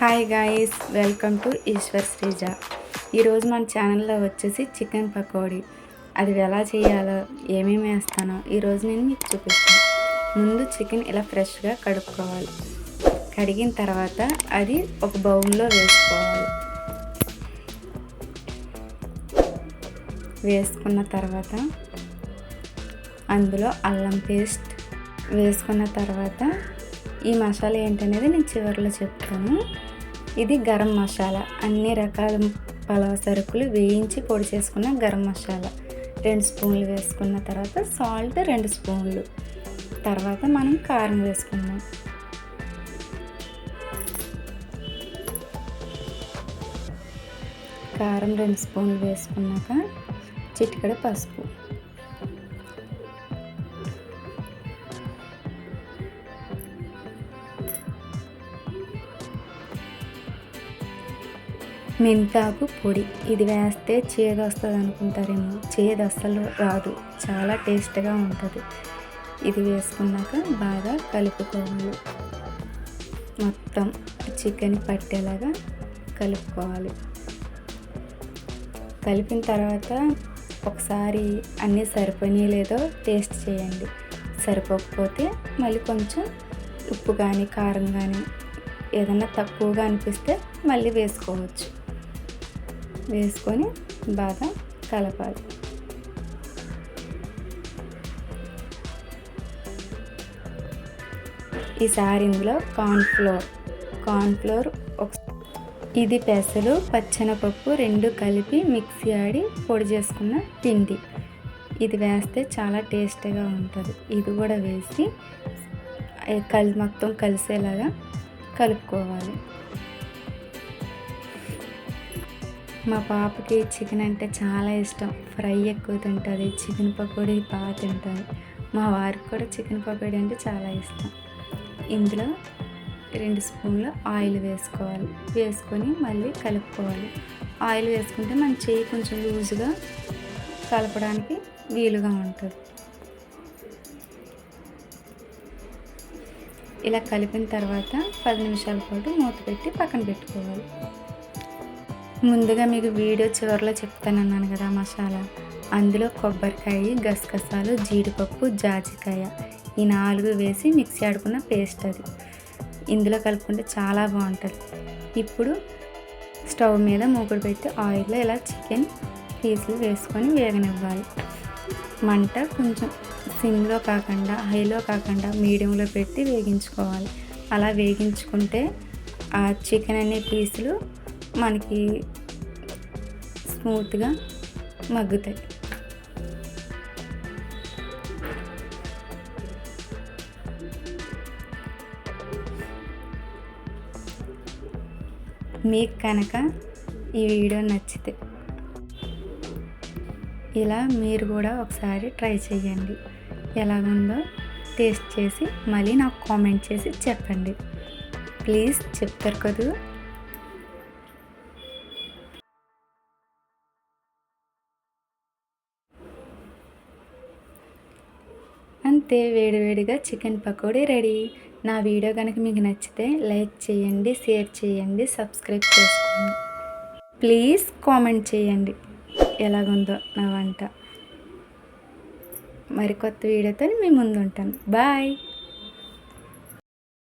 Hi guys welcome to Eshwar Sreeja. ఈరోజు మన ఛానల్లో వచ్చేసి చికెన్ పకోడీ. అది ఎలా చేయాలో ఏమేమి వేస్తానో ఈరోజు నేను మీకు చూపిస్తాను. ముందు చికెన్ ఇలా ఫ్రెష్గా కడుక్కోవాలి. కడిగిన తర్వాత అది ఒక బౌల్లో వేసుకోవాలి. వేసుకున్న తర్వాత అందులో అల్లం పేస్ట్ వేసుకున్న తర్వాత ఈ మసాలా ఏంటనేది నేను చివరిలో చెప్తాను. ఇది గరం మసాలా. అన్ని రకాల పలావ్ సరుకులు వేయించి పొడి చేసుకున్న గరం మసాలా. రెండు స్పూన్లు వేసుకున్న తర్వాత సాల్ట్ రెండు స్పూన్లు. తర్వాత మనం కారం వేసుకున్నాం కారం రెండు స్పూన్లు వేసుకున్నాక చిటికడ పసుపు. మెంతాకు పొడి. ఇది వేస్తే చేదు వస్తుంది అనుకుంటారేమో చేదు అస్సలు రాదు. చాలా టేస్ట్గా ఉంటుంది. ఇది వేసుకున్నాక బాగా కలుపుకోవాలి. మొత్తం చికెన్ పట్టేలాగా కలుపుకోవాలి. కలిపిన తర్వాత ఒకసారి అన్నీ సరిపోయి లేదో టేస్ట్ చేయండి. సరిపోకపోతే మళ్ళీ కొంచెం ఉప్పు కానీ కారం కానీ ఏదన్నా తక్కువగా అనిపిస్తే మళ్ళీ వేసుకోవచ్చు. వేసుకొని బాగా కలపాలి. ఈసారి ఇందులో కార్న్ఫ్లోర్ కార్న్ఫ్లోర్ ఒక ఇది పెసలు పచ్చనపప్పు రెండు కలిపి మిక్సీ ఆడి పొడి చేసుకున్న పిండి ఇది వేస్తే చాలా టేస్టీగా ఉంటుంది. ఇది కూడా వేసి కలి మొత్తం కలిసేలాగా కలుపుకోవాలి. మా పాపకి చికెన్ అంటే చాలా ఇష్టం. ఫ్రై ఎక్కువ తింటుంది చికెన్ పకోడీ బాగా తింటుంది. మా వారికి కూడా చికెన్ పకోడీ అంటే చాలా ఇష్టం. ఇందులో రెండు స్పూన్లు ఆయిల్ వేసుకోవాలి. వేసుకొని మళ్ళీ కలుపుకోవాలి. ఆయిల్ వేసుకుంటే మన చెయ్యి కొంచెం లూజుగా కలపడానికి వీలుగా ఉంటుంది. ఇలా కలిపిన తర్వాత పది నిమిషాల పాటు మూత పెట్టి పక్కన పెట్టుకోవాలి. ముందుగా మీకు వీడియో చివరిలో చెప్తానన్నాను కదా మసాలా. అందులో కొబ్బరికాయ గసగసాలు జీడిపప్పు జాజికాయ. ఈ నాలుగు వేసి మిక్సీ ఆడుకున్న పేస్ట్ అది. ఇందులో కలుపుకుంటే చాలా బాగుంటుంది. ఇప్పుడు స్టవ్ మీద మూకుడు పెట్టి ఆయిల్లో ఇలా చికెన్ పీసులు వేసుకొని వేగనివ్వాలి. మంట కొంచెం సిమ్లో కాకుండా హైలో కాకుండా మీడియంలో పెట్టి వేగించుకోవాలి. అలా వేగించుకుంటే ఆ చికెన్ అనే పీసులు మనకి స్మూత్గా మగ్గుతాయి. మీకు కనుక ఈ వీడియో నచ్చితే ఇలా మీరు కూడా ఒకసారి ట్రై చేయండి. ఎలాగుందో టేస్ట్ చేసి మళ్ళీ నాకు కామెంట్ చేసి చెప్పండి. ప్లీజ్ చెప్తారు కదా. అయితే వేడివేడిగా చికెన్ పకోడీ రెడీ. నా వీడియో కనుక మీకు నచ్చితే లైక్ చేయండి షేర్ చేయండి సబ్స్క్రైబ్ చేసుకోండి. ప్లీజ్ కామెంట్ చేయండి. ఎలాగుందో నా వంట. మరికొత్త వీడియోతో మీ ముందు ఉంటాను బాయ్.